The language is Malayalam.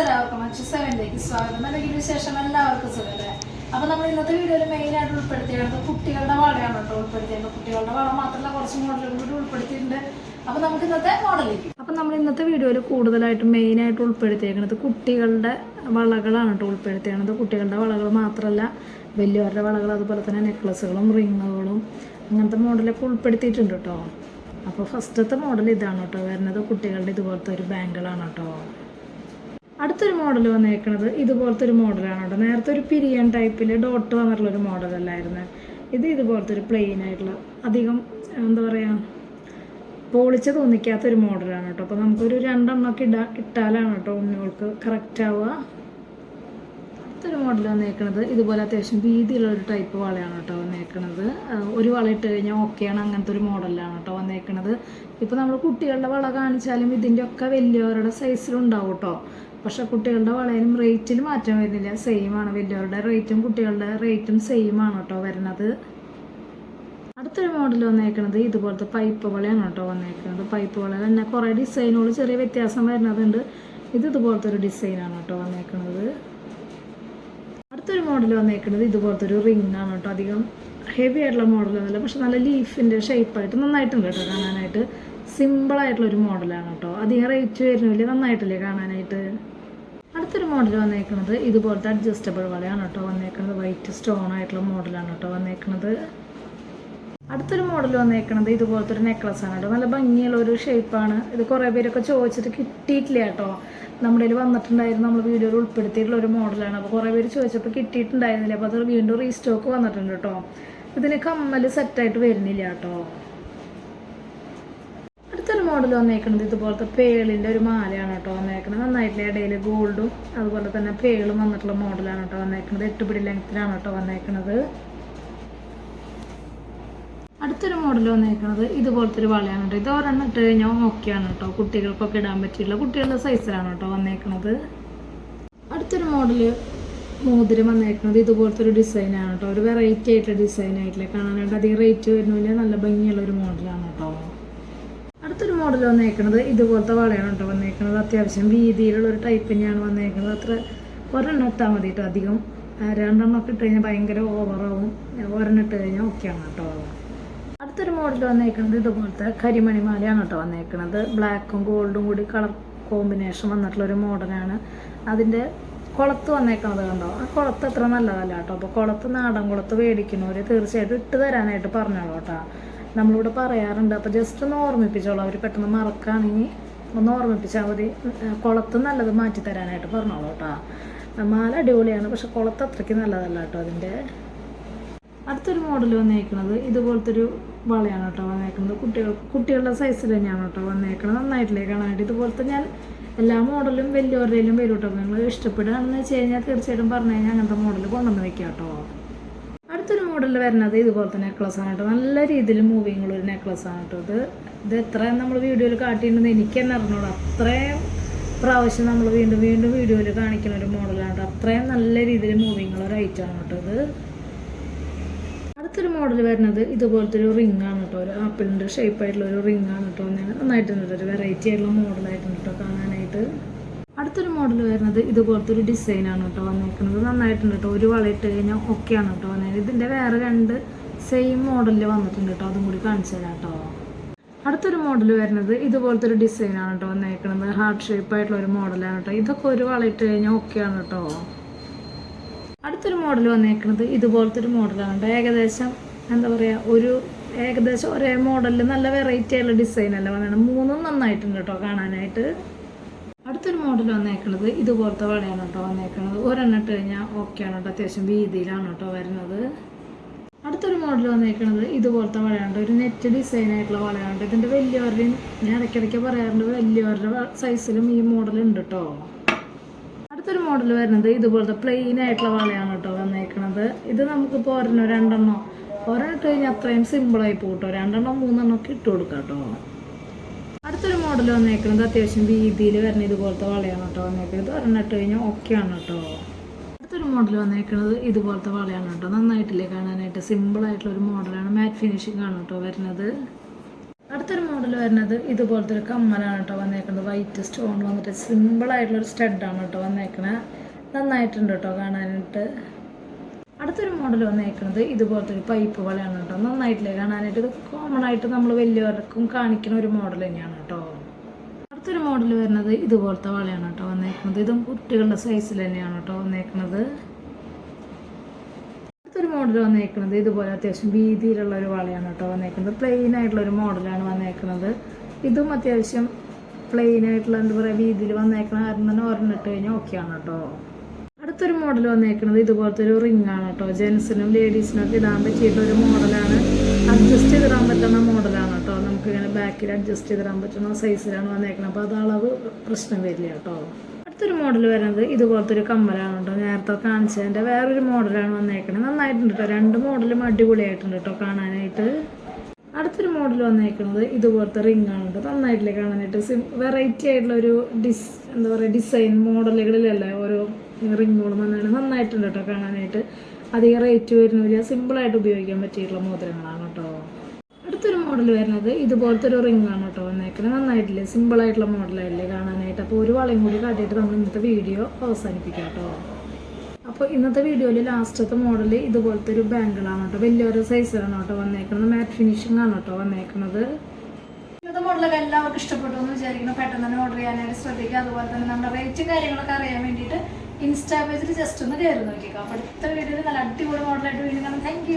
എല്ലാവർക്കും അച്ചു സെവനിലേക്ക് സ്വാഗതം. അല്ലെങ്കിൽ വിശേഷം എല്ലാവർക്കും സുഖമല്ലേ അപ്പൊ നമ്മൾ ഇന്നത്തെ വീഡിയോയിൽ മെയിൻ ആയിട്ട് ഉൾപ്പെടുത്തിയത് കുട്ടികളുടെ വളയാണ് കേട്ടോ ഉൾപ്പെടുത്തിയത്. കുട്ടികളുടെ വള മാത്രമല്ല കുറച്ച് മോഡലുകൾ കൂടി ഉൾപ്പെടുത്തിയിട്ടുണ്ട്. അപ്പൊ നമുക്ക് ഇന്നത്തെ മോഡലിലേക്ക് അപ്പൊ നമ്മൾ ഇന്നത്തെ വീഡിയോയിൽ കൂടുതലായിട്ടും മെയിൻ ആയിട്ട് ഉൾപ്പെടുത്തിയേക്കുന്നത് കുട്ടികളുടെ വളകളാണ് കേട്ടോ ഉൾപ്പെടുത്തിയത് കുട്ടികളുടെ വളകൾ മാത്രമല്ല വലിയവരുടെ വളകൾ അതുപോലെ തന്നെ നെക്ലസുകളും റിങ്ങുകളും അങ്ങനത്തെ മോഡലൊക്കെ ഉൾപ്പെടുത്തിയിട്ടുണ്ട് കേട്ടോ. അപ്പോൾ ഫസ്റ്റത്തെ മോഡൽ ഇതാണ് കേട്ടോ വരുന്നത്. കുട്ടികളുടെ ഇതുപോലത്തെ ഒരു ബാങ്കിളാണ് കേട്ടോ. അടുത്തൊരു മോഡൽ വന്നേക്കുന്നത് ഇതുപോലത്തെ ഒരു മോഡലാണ് കേട്ടോ. നേരത്തെ ഒരു പിരിയൻ ടൈപ്പിൽ ഡോട്ട് വന്നിട്ടുള്ള ഒരു മോഡലല്ലായിരുന്നു ഇത് ഇതുപോലത്തെ ഒരു പ്ലെയിൻ ആയിട്ടുള്ള അധികം എന്താ പറയുക പോളിച്ച് തോന്നിക്കാത്ത ഒരു മോഡലാണ് കേട്ടോ. അപ്പോൾ നമുക്കൊരു രണ്ടെണ്ണമൊക്കെ ഇടാ ഇട്ടാലാണ് കേട്ടോ ഉണ്ണികൾക്ക് കറക്റ്റ് ആവുക. അടുത്തൊരു മോഡൽ വന്നേക്കുന്നത് ഇതുപോലെ അത്യാവശ്യം വീതിയുള്ള ഒരു ടൈപ്പ് വളയാണ് കേട്ടോ വന്നേക്കുന്നത് ഒരു വള ഇട്ട് കഴിഞ്ഞാൽ ഓക്കെയാണ് അങ്ങനത്തെ ഒരു മോഡലാണ് കേട്ടോ വന്നേക്കുന്നത് ഇപ്പോൾ നമ്മൾ കുട്ടികളുടെ വള കാണിച്ചാലും ഇതിന്റെ ഒക്കെ വലിയവരുടെ സൈസിലുണ്ടാവും കേട്ടോ. പക്ഷെ കുട്ടികളുടെ വളയിലും റേറ്റിൽ മാറ്റം വരുന്നില്ല. സെയിം ആണ്. വലിയവരുടെ റേറ്റും കുട്ടികളുടെ റേറ്റും സെയിം ആണ് കേട്ടോ വരുന്നത് അടുത്തൊരു മോഡൽ വന്നേക്കുന്നത് ഇതുപോലത്തെ പൈപ്പ് വളയാണ് കേട്ടോ വന്നേക്കുന്നത് പൈപ്പ് വള തന്നെ കുറേ ഡിസൈനുകൾ ചെറിയ വ്യത്യാസം വരുന്നതുണ്ട് ഇത് ഇതുപോലത്തെ ഒരു ഡിസൈനാണ് കേട്ടോ വന്നേക്കുന്നത് അടുത്തൊരു മോഡൽ വന്നേക്കുന്നത് ഇതുപോലത്തെ ഒരു റിംഗ് ആണ് കേട്ടോ അധികം ഹെവി ആയിട്ടുള്ള മോഡൽ മോഡലൊന്നുമില്ല പക്ഷെ നല്ല ലീഫിന്റെ ഷേപ്പായിട്ട് നന്നായിട്ടുണ്ട് കേട്ടോ കാണാനായിട്ട്. ഒരു മോഡലാണ് കേട്ടോ അധികം റേറ്റ് വരുന്നില്ല. നന്നായിട്ടില്ലേ കാണാനായിട്ട്? അടുത്തൊരു മോഡൽ വന്നേക്കുന്നത് ഇതുപോലത്തെ അഡ്ജസ്റ്റബിൾ വളയാണ് കേട്ടോ വന്നേക്കുന്നത് വൈറ്റ് സ്റ്റോൺ ആയിട്ടുള്ള മോഡലാണ് കേട്ടോ വന്നേക്കുന്നത് അടുത്തൊരു മോഡൽ വന്നേക്കുന്നത് ഇതുപോലത്തെ ഒരു നെക്ലസ് ആണ് കേട്ടോ. നല്ല ഭംഗിയുള്ള ഒരു ഷേപ്പാണ് ഇത് കുറേ പേരൊക്കെ ചോദിച്ചിട്ട് കിട്ടിയിട്ടില്ല കേട്ടോ. നമ്മുടെ കയ്യിൽ വന്നിട്ടുണ്ടായിരുന്നു. നമ്മൾ വീഡിയോയിൽ ഉൾപ്പെടുത്തിയിട്ടുള്ള ഒരു മോഡലാണ് അപ്പോൾ കുറേ പേര് ചോദിച്ചപ്പോൾ കിട്ടിയിട്ടുണ്ടായിരുന്നില്ല. അപ്പോൾ അത് വീണ്ടും റീസ്റ്റോക്ക് വന്നിട്ടുണ്ട് കേട്ടോ. ഇതിന് കമ്മൽ സെറ്റായിട്ട് വരുന്നില്ല കേട്ടോ. മോഡൽ വന്നേക്കുന്നത് ഇതുപോലത്തെ പേളിന്റെ ഒരു മാലയാണ് കേട്ടോ വന്നേക്കുന്നത് നന്നായിട്ടുള്ള ഇടയിൽ ഗോൾഡും അതുപോലെ തന്നെ പേളും വന്നിട്ടുള്ള മോഡലാണ് കേട്ടോ വന്നേക്കുന്നത് എട്ടുപിടി ലെങ്ത്തിലാണ് കേട്ടോ വന്നേക്കുന്നത് അടുത്തൊരു മോഡൽ വന്നേക്കുന്നത് ഇതുപോലത്തെ ഒരു വളയാണ് കേട്ടോ. ഇത് ഒരെണ്ണം ഇട്ട് കഴിഞ്ഞാൽ ഓക്കെയാണ് കേട്ടോ. കുട്ടികൾക്കൊക്കെ ഇടാൻ പറ്റിയുള്ള കുട്ടികളുടെ സൈസിലാണ് കേട്ടോ വന്നേക്കുന്നത് അടുത്തൊരു മോഡൽ മോതിരം വന്നേക്കുന്നത് ഇതുപോലത്തെ ഒരു ഡിസൈനാണ് കേട്ടോ. ഒരു വെറൈറ്റി ആയിട്ടുള്ള ഡിസൈൻ ആയിട്ടില്ല? കാണാനായിട്ട് അധികം റേറ്റ് വരുന്നില്ല നല്ല ഭംഗിയുള്ള ഒരു മോഡലാണ് കേട്ടോ. അടുത്തൊരു മോഡൽ വന്നേക്കുന്നത് ഇതുപോലത്തെ വളയാണ് കേട്ടോ വന്നേക്കുന്നത് അത്യാവശ്യം വീതിയിലുള്ള ഒരു ടൈപ്പ് തന്നെയാണ് വന്നേക്കുന്നത് അത്ര ഒരെണ്ണം ഇട്ടാൽ മതി കേട്ടോ അധികം. രണ്ടെണ്ണം ഒക്കെ ഇട്ട് കഴിഞ്ഞാൽ ഭയങ്കര ഓവറാവും ഒരെണ്ണം ഇട്ട് കഴിഞ്ഞാൽ ഓക്കെയാണ് കേട്ടോ അടുത്തൊരു മോഡൽ വന്നേക്കുന്നത് ഇതുപോലത്തെ കരിമണി മാലയാണ് കേട്ടോ വന്നേക്കുന്നത് ബ്ലാക്കും ഗോൾഡും കൂടി കളർ കോമ്പിനേഷൻ വന്നിട്ടുള്ള ഒരു മോഡലാണ് അതിന്റെ കുളത്ത് വന്നേക്കുന്നത് കണ്ടോ? ആ കുളത്ത് അത്ര നല്ലതല്ല കേട്ടോ അപ്പോൾ കുളത്ത് നാടൻ കുളത്ത് മേടിക്കുന്നവർ തീർച്ചയായിട്ടും ഇട്ട് തരാനായിട്ട് പറഞ്ഞോളൂ കേട്ടോ നമ്മളിവിടെ പറയാറുണ്ട്. അപ്പോൾ ജസ്റ്റ് ഒന്ന് ഓർമ്മിപ്പിച്ചോളൂ. അവർ പെട്ടെന്ന് മറക്കുകയാണെങ്കിൽ ഒന്ന് ഓർമ്മിപ്പിച്ചാൽ മതി. കുളത്ത് നല്ലത് മാറ്റി തരാനായിട്ട് പറഞ്ഞോളൂ കേട്ടോ. മാല അടിപൊളിയാണ് പക്ഷെ കുളത്ത് അത്രയ്ക്ക് നല്ലതല്ല കേട്ടോ അതിന്റെ അടുത്തൊരു മോഡൽ വന്നേക്കുന്നത് ഇതുപോലത്തെ ഒരു വളയാണ് കേട്ടോ വന്നേക്കുന്നത് കുട്ടികൾ കുട്ടികളുടെ സൈസിൽ തന്നെയാണ് കേട്ടോ വന്നേക്കുന്നത് നന്നായിട്ടില്ലേ കാണാനായിട്ട്? ഇതുപോലത്തെ ഞാൻ എല്ലാ മോഡലും വലിയവരുടെയിലും വരും കേട്ടോ നിങ്ങൾ ഇഷ്ടപ്പെടുകയാണെന്ന് വെച്ച് കഴിഞ്ഞാൽ തീർച്ചയായിട്ടും പറഞ്ഞു കഴിഞ്ഞാൽ അങ്ങനത്തെ മോഡൽ കൊണ്ടുവന്ന് വെക്കാം കേട്ടോ. മോഡൽ വരുന്നത് ഇതുപോലത്തെ നെക്ലസ് ആണ് കേട്ടോ നല്ല രീതിയിൽ മൂവിങ് ഉള്ള ഒരു നെക്ലസ് ആണ് കേട്ടോ ഇത്. ഇത് എത്ര നമ്മൾ വീഡിയോയിൽ കാട്ടിയിട്ടുണ്ടെന്ന് എനിക്ക് തന്നെ അറിഞ്ഞോളൂ അത്രയും പ്രാവശ്യം നമ്മൾ വീണ്ടും വീണ്ടും വീഡിയോയിൽ കാണിക്കുന്ന ഒരു മോഡലാണ് കേട്ടോ അത്രയും നല്ല രീതിയിൽ മൂവിങ് ഉള്ള ഒരു ഐറ്റം ആണ് കേട്ടോ ഇത്. അടുത്തൊരു മോഡൽ വരുന്നത് ഇതുപോലത്തെ ഒരു റിംഗ് ആണ് കേട്ടോ ഒരു ആപ്പിളിന്റെ ഷേപ്പ് ആയിട്ടുള്ള ഒരു റിംഗ് ആണ് കേട്ടോ നന്നായിട്ടുണ്ട് ഒരു വെറൈറ്റി ആയിട്ടുള്ള മോഡലായിട്ടുണ്ട് കേട്ടോ കാണാനായിട്ട്. അടുത്തൊരു മോഡൽ വരുന്നത് ഇതുപോലത്തെ ഒരു ഡിസൈനാണ് കേട്ടോ വന്നേക്കുന്നത്. നന്നായിട്ടുണ്ട് കേട്ടോ. ഒരു വളയിട്ട് കഴിഞ്ഞാൽ ഓക്കെയാണ് കേട്ടോ വന്നേക്കുന്നത്. ഇതിന്റെ വേറെ രണ്ട് സെയിം മോഡലിൽ വന്നിട്ടുണ്ട് കേട്ടോ. അതും കൂടി കാണിച്ചു തരാം കേട്ടോ. അടുത്തൊരു മോഡൽ വരുന്നത് ഇതുപോലത്തെ ഒരു ഡിസൈനാണ് കേട്ടോ വന്നേക്കുന്നത്. ഹാർട്ട് ഷേപ്പ് ആയിട്ടുള്ള ഒരു മോഡലാണ് കേട്ടോ. ഇതൊക്കെ ഒരു വളയിട്ട് കഴിഞ്ഞാൽ ഓക്കെയാണ് കേട്ടോ. അടുത്തൊരു മോഡൽ വന്നേക്കുന്നത് ഇതുപോലത്തെ ഒരു മോഡലാണ് കേട്ടോ. ഏകദേശം എന്താ പറയുക ഒരു ഏകദേശം ഒരേ മോഡലിൽ നല്ല വെറൈറ്റി ആയിട്ടുള്ള ഡിസൈനല്ല വന്നിട്ടുണ്ട് മൂന്നും നന്നായിട്ടുണ്ട് കേട്ടോ കാണാനായിട്ട്. അടുത്തൊരു മോഡൽ വന്നേക്കുന്നത് ഇതുപോലത്തെ വളയാണ് കേട്ടോ വന്നേക്കുന്നത് ഒരെണ്ണം ഇട്ട് കഴിഞ്ഞാൽ ഓക്കെയാണ് കേട്ടോ അത്യാവശ്യം വീതിയിലാണ് കേട്ടോ വരുന്നത്. അടുത്തൊരു മോഡൽ വന്നേക്കുന്നത് ഇതുപോലത്തെ വളയാണ് ഒരു നെറ്റ് ഡിസൈൻ ആയിട്ടുള്ള വളയാണ് കേട്ടോ. ഇതിന്റെ വലിയവരുടെയും ഞാൻ ഇടയ്ക്കിടയ്ക്ക് പറയാറുണ്ട് വലിയവരുടെ സൈസിലും ഈ മോഡൽ ഉണ്ട് കേട്ടോ. അടുത്തൊരു മോഡൽ വരുന്നത് ഇതുപോലത്തെ പ്ലെയിൻ ആയിട്ടുള്ള വളയാണ് കേട്ടോ വന്നേക്കണത്. ഇത് നമുക്കിപ്പോൾ ഒരെണ്ണം രണ്ടെണ്ണം ഒരെണ്ണം ഇട്ട് കഴിഞ്ഞാൽ അത്രയും സിമ്പിളായി പോകും കേട്ടോ. രണ്ടെണ്ണം മൂന്നെണ്ണം ഒക്കെ ഇട്ട് കൊടുക്കാം കേട്ടോ. അടുത്തൊരു മോഡൽ വന്നേക്കുന്നത് അത്യാവശ്യം വീതിയിൽ വരുന്ന ഇതുപോലത്തെ വളയാണ് കേട്ടോ വന്നേക്കുന്നത് ഒരെണ്ണിട്ട് കഴിഞ്ഞാൽ ഓക്കെയാണ് കേട്ടോ. അടുത്തൊരു മോഡൽ വന്നേക്കുന്നത് ഇതുപോലത്തെ വളയാണ് കേട്ടോ. നന്നായിട്ടില്ലേ കാണാനായിട്ട്. സിമ്പിൾ ആയിട്ടുള്ള ഒരു മോഡലാണ് മാറ്റ് ഫിനിഷിംഗ് ആണ് കേട്ടോ വരുന്നത്. അടുത്തൊരു മോഡൽ വരുന്നത് ഇതുപോലത്തെ ഒരു കമ്മലാണ് കേട്ടോ വന്നേക്കുന്നത് വൈറ്റ് സ്റ്റോൺ വന്നിട്ട് ഒരു സ്റ്റഡാണ് കേട്ടോ വന്നേക്കണേ. നന്നായിട്ടുണ്ട് കേട്ടോ കാണാനായിട്ട്. അടുത്തൊരു മോഡൽ വന്നേക്കുന്നത് ഇതുപോലത്തെ ഒരു പൈപ്പ് പോലെയാണ് കേട്ടോ. നന്നായിട്ടില്ലേ കാണാനായിട്ട്? ഇത് കോമൺ ആയിട്ട് നമ്മൾ വലിയവർക്കും കാണിക്കുന്ന ഒരു മോഡൽ തന്നെയാണ് കേട്ടോ. അടുത്തൊരു മോഡൽ വരുന്നത് ഇതുപോലത്തെ വളയാണ് കേട്ടോ വന്നേക്കുന്നത് ഇതും കുട്ടികളുടെ സൈസിൽ തന്നെയാണ് കേട്ടോ വന്നേക്കുന്നത് അടുത്തൊരു മോഡൽ വന്നേക്കുന്നത് ഇതുപോലെ അത്യാവശ്യം വീതിയിലുള്ള ഒരു വളയാണ് കേട്ടോ വന്നേക്കുന്നത് പ്ലെയിൻ ആയിട്ടുള്ള ഒരു മോഡലാണ് വന്നേക്കുന്നത് ഇതും അത്യാവശ്യം പ്ലെയിൻ ആയിട്ടുള്ള എന്താ പറയുക വീതിയിൽ വന്നേക്കണ കാരണം തന്നെ ഒരെണ്ണിട്ട് കഴിഞ്ഞാൽ ഓക്കെയാണ് കേട്ടോ. അടുത്തൊരു മോഡൽ വന്നേക്കുന്നത് ഇതുപോലത്തെ ഒരു റിംഗ് ആണ് കേട്ടോ ജെൻസിനും ലേഡീസിനും ഒക്കെ ഇടാൻ പറ്റിയിട്ടുള്ള ഒരു മോഡലാണ് അഡ്ജസ്റ്റ് ചെയ്തിടാൻ പറ്റുന്ന മോഡലാണ് കേട്ടോ നമുക്ക് ഇങ്ങനെ ബാക്കിൽ അഡ്ജസ്റ്റ് ചെയ്തിടാൻ പറ്റുന്ന സൈസിലാണ് വന്നേക്കുന്നത് അപ്പോൾ അത് അളവ് പ്രശ്നം വരില്ല കേട്ടോ അടുത്തൊരു മോഡൽ വരുന്നത് ഇതുപോലത്തെ ഒരു കമ്മലാണ് കേട്ടോ നേരത്തെ കാണിച്ചതിന്റെ വേറൊരു മോഡലാണ് വന്നേക്കുന്നത് നന്നായിട്ടുണ്ട് കേട്ടോ രണ്ട് മോഡലും അടിപൊളിയായിട്ടുണ്ട് കേട്ടോ കാണാനായിട്ട്. അടുത്തൊരു മോഡൽ വന്നേക്കുന്നത് ഇതുപോലത്തെ റിംഗ് ആണ് കേട്ടോ നന്നായിട്ടില്ലേ കാണാനായിട്ട്. സിം വെറൈറ്റി ആയിട്ടുള്ള ഒരു ഡിസ് എന്താ പറയുക ഡിസൈൻ മോഡലുകളിലല്ല ഓരോ റിങ്ങുകളും വന്നാണ് നന്നായിട്ടുണ്ട് കേട്ടോ കാണാനായിട്ട്. അധികം റേറ്റ് വരുന്നില്ല. സിമ്പിളായിട്ട് ഉപയോഗിക്കാൻ പറ്റിയിട്ടുള്ള മോതിരങ്ങളാണ് കേട്ടോ. അടുത്തൊരു മോഡൽ വരുന്നത് ഇതുപോലത്തെ ഒരു റിംഗ് ആണ് കേട്ടോ. വന്നേക്കുന്നത് നന്നായിട്ടില്ലേ? സിമ്പിളായിട്ടുള്ള മോഡലായില്ലേ കാണാനായിട്ട്. അപ്പോൾ ഒരു വളയും കൂടി കാട്ടിയിട്ട് നമ്മൾ ഇന്നത്തെ വീഡിയോ അവസാനിപ്പിക്കാം കേട്ടോ. അപ്പോൾ ഇന്നത്തെ വീഡിയോയിൽ ലാസ്റ്റത്തെ മോഡൽ ഇതുപോലത്തെ ഒരു ബാങ്കിളാണ് കേട്ടോ. വലിയൊരു സൈസിലാണ് കേട്ടോ വന്നേക്കുന്നത് മാറ്റ് ഫിനിഷിംഗ് ആണ് കേട്ടോ വന്നേക്കുന്നത് ഇന്നത്തെ മോഡലൊക്കെ എല്ലാവർക്കും ഇഷ്ടപ്പെട്ടു എന്ന് വിചാരിക്കുന്നു. പെട്ടെന്ന് തന്നെ ഓർഡർ ചെയ്യാനായിട്ട് ശ്രദ്ധിക്കുക. അതുപോലെ തന്നെ നമ്മുടെ റേറ്റും കാര്യങ്ങളൊക്കെ അറിയാൻ വേണ്ടിയിട്ട് ഇൻസ്റ്റാ പേജിൽ ജസ്റ്റ് ഒന്ന് കയറി നോക്കിക്കാം. അപ്പോൾ അടുത്ത വീഡിയോയിൽ നല്ല അടിപൊളി മോഡലായിട്ട് വീണ്ടും കാണാം. താങ്ക്